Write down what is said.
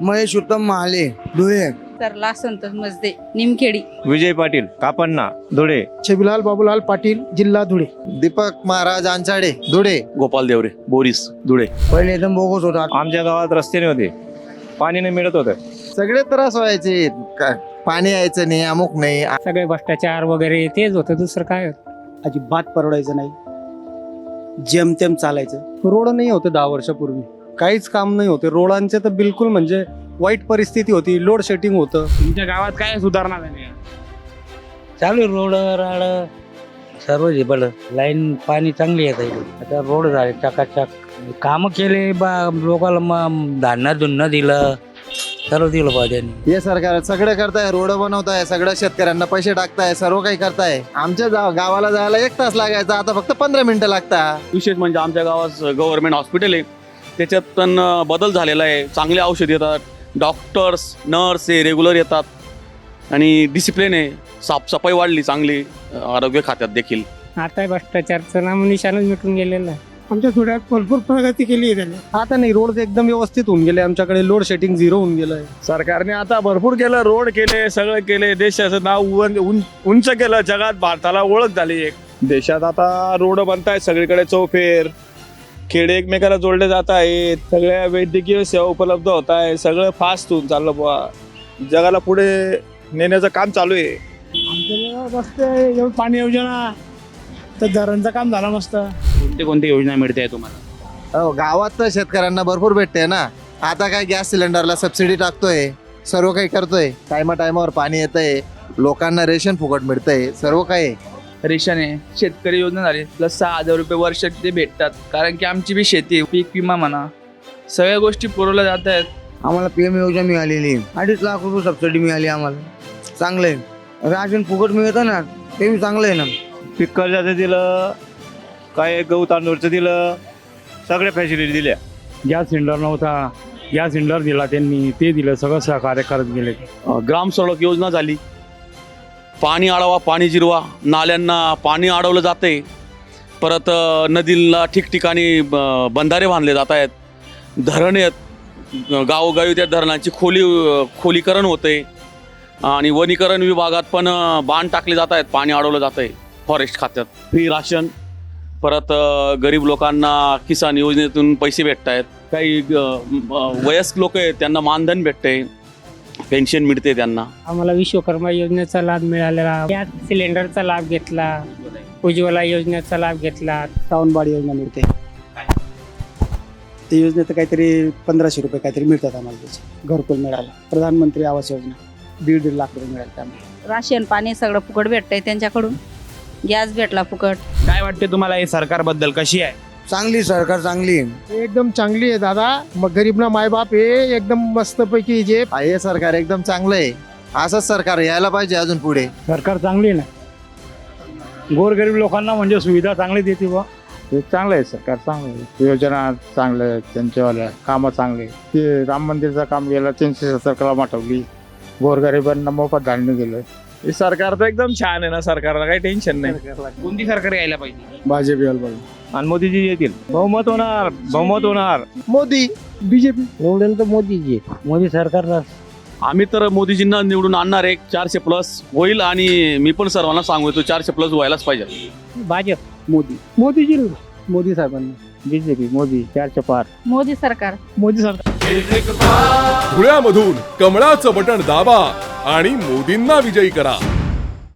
महेश उत्तम महाले धुळे. सरला संतोष मजदे निमखेडी. विजय पाटील कापन्ना धुळे. छबिलाल बाबूलाल पाटील जिल्हा धुळे. दीपक महाराज अंचाडे धुळे. गोपाल देवरे बोरीस धुळे. पहिले एकदम बोगस होता. आमच्या गावात रस्ते नव्हते. पाणी नाही मिळत होतं. सगळे त्रास व्हायचे. का- पाणी यायचं नाही अमुक नाही. सगळे भ्रष्टाचार वगैरे तेच होतं. दुसरं काय अजिबात परवडायचं नाही. जेमतेम चालायचं. रोड नाही होते दहा वर्षापूर्वी. काहीच काम नाही होते. रोडांचे तर बिलकुल म्हणजे वाईट परिस्थिती होती. लोड शेटिंग होतं. तुमच्या गावात काय सुधारणा झाली चालू रोड राड सर्व झेपल लाईन पाणी चांगली येत आहे आता रोड झाले चकाचक. कामं केले बा लोकांना मग धान्य धुन्न दिलं सर्व दिलं बा त्यांनी. हे सरकार सगळं करताय रोड बनवताय सगळं शेतकऱ्यांना पैसे टाकताय सर्व काही करताय. आमच्या जा- गावाला जायला एक तास लागायचा आता फक्त पंधरा मिनिटं लागतात. विशेष म्हणजे आमच्या गावात गव्हर्नमेंट हॉस्पिटल आहे. त्याच्यात पण बदल झालेला आहे. चांगले औषध येतात. डॉक्टर्स नर्स हे रेग्युलर येतात. आणि डिसिप्लिन आहे. साफसफाई वाढली चांगली आरोग्य खात्यात देखील. आता भ्रष्टाचारचं नाम निशाणच मिटून गेलेलं आहे. आमच्या थोड्यात भरपूर प्रगती केली आहे त्याने. आता नाही रोड एकदम व्यवस्थित होऊन गेले. आमच्याकडे लोड शेटिंग झिरो होऊन गेलंय सरकारने आता भरपूर केलं रोड केले सगळं केले. देशाचं नाव उंच केलं. जगात भारताला ओळख झाली एक. देशात आता रोड बनतायत सगळीकडे चौफेर. खेडे एकमेकाला जोडले जात आहेत. सगळ्या वैद्यकीय सेवा उपलब्ध होत आहे सगळं फास्ट होऊन चाललं बुवा. जगाला पुढे नेण्याचं काम चालू आहे. आमच्या पाणी योजना. तर धरणचं काम झालं मस्त. कोणते कोणते योजना मिळते तुम्हाला? हो गावात तर शेतकऱ्यांना भरपूर भेटते ना. आता काय गॅस सिलेंडरला सबसिडी टाकतोय. सर्व काही करतोय. टायमा टायमावर पाणी येतंय. लोकांना रेशन फुकट मिळतंय. सर्व काही. आहे. रेशन आहे शेतकरी योजना झाली. प्लस सहा हजार रुपये वर्ष ते भेटतात. कारण की आमची बी शेती आहे पीक विमा म्हणा. सगळ्या गोष्टी पुरवल्या जात आहेत. आम्हाला पीएम योजना मिळालेली आहे. अडीच लाख रुपये सबसिडी मिळाली आम्हाला. चांगलं आहे. राशन फुकट मिळतं ना ते बी चांगलं आहे ना. पीक कर्जाचं दिलं काय गहू तांदूळचं दिलं सगळ्या फॅसिलिटी दिल्या. गॅस सिलेंडर नव्हता. गॅस सिलेंडर दिला त्यांनी ते दिलं सगळं सहकार्य करत गेले. ग्राम सडक योजना झाली. पाणी अडवा पाणी जिरवा. नाल्यांना पाणी अडवलं जाते परत नदीला ठिकठिकाणी बंधारे बांधले जात आहेत. धरण आहेत. गावोगावी त्या धरणांची खोली खोलीकरण होते आणि वनीकरण विभागात पण बांध टाकले जात आहेत. पाणी अडवलं जात आहे फॉरेस्ट खात्यात. Free ration. परत गरीब लोकांना किसान योजनेतून पैसे भेटत आहेत काही वयस्क लोक आहेत. त्यांना मानधन भेटते पेन्शन मिळते त्यांना? आम्हाला विश्वकर्मा योजनेचा लाभ मिळालेला. गॅस सिलेंडरचा लाभ घेतला. उज्ज्वला योजनेचा लाभ घेतला. श्रावणबाड योजना मिळते. ते योजनेत काहीतरी पंधराशे रुपये काहीतरी मिळतात आम्हाला त्याचे. घरकुल मिळालं. प्रधानमंत्री आवास योजना. दीड दीड लाख रुपये मिळाले त्यामुळे राशन पाणी सगळं फुकट भेटतंय त्यांच्याकडून. गॅस भेटला फुकट. काय वाटते तुम्हाला हे सरकारबद्दल? कशी आहे? चांगली सरकार चांगली. आहे. एकदम चांगली आहे दादा. मग गरीबना मायबाप हे एकदम मस्तपैकी जे हे सरकार एकदम चांगलं आहे. असंच सरकार यायला पाहिजे अजून पुढे. सरकार चांगली आहे ना? गोरगरीब लोकांना म्हणजे सुविधा चांगली देते बा ते चांगलं आहे सरकार चांगलं आहे. योजना चांगल्या आहेत त्यांच्यावाल्या कामं चांगले. ते राम मंदिरचं काम गेलं तीनशे सत्तर कलम आठवली गोरगरिबांना मोफत धान्य दिलं. हे सरकार तर एकदम छान आहे ना सरकारला काही टेन्शन नाही. कोणती सरकार यायला पाहिजे? भाजप यायला पाहिजे. आणि मोदीजी येतील. बहुमत होणार बहुमत होणार. मोदी बीजेपी. निवडून तर मोदीजी मोदी सरकारला आम्ही तर मोदीजींना निवडून आणणार एक चारशे प्लस होईल आणि मी पण सर्वांना सांगू तो चारशे प्लस व्हायलाच पाहिजे. भाजप. मोदी. मोदीजी मोदी साहेबांनी. बीजेपी मोदी चारशे पार. मोदी सरकार. मोदी सरकार. धुळ्यामधून कमळाचं बटण दाबा. आणि मोदींना विजयी करा.